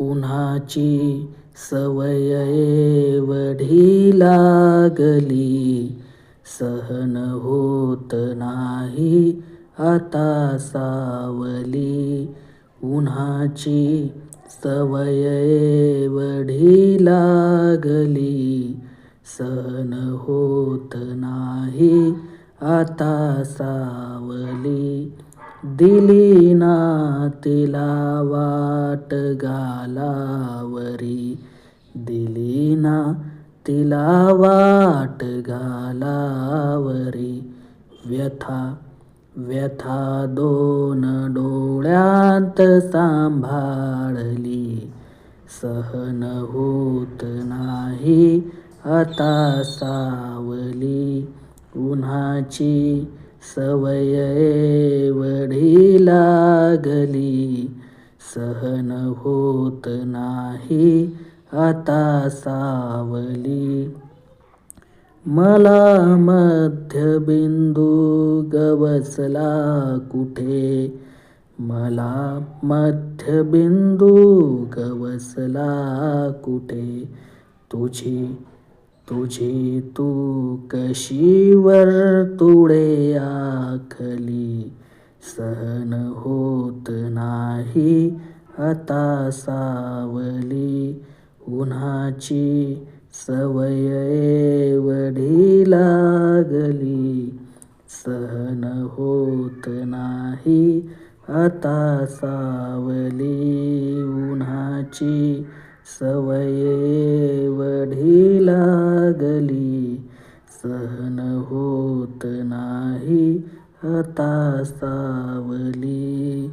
उन्हाची सवय एवढी लागली. सहन होत नाही आता सावली. उन्हाची सवय एवढी लागली. सहन होत नाही आता सावली. दिली ना तिला वाट गालावरी दिली ना तिला वाट घालावरी. व्यथा व्यथा दोन डोळ्यांत सांभाळली. सहन होत नाही आता सावली. उन्हाची सवय एवढी लागली. सहन होत नाही आता सावली. मला मध्यबिंदू गवसला कुठे? मला मध्यबिंदू गवसला कुठे? तुझी तुझी तू कशी वर्तुळे आखली? सहन होत नाही आता सावली उन्हाची सवय वढी लागली. सहन होत नाही आता सावली उन्हाची सवय वढी सहन होत नाही आता सावली.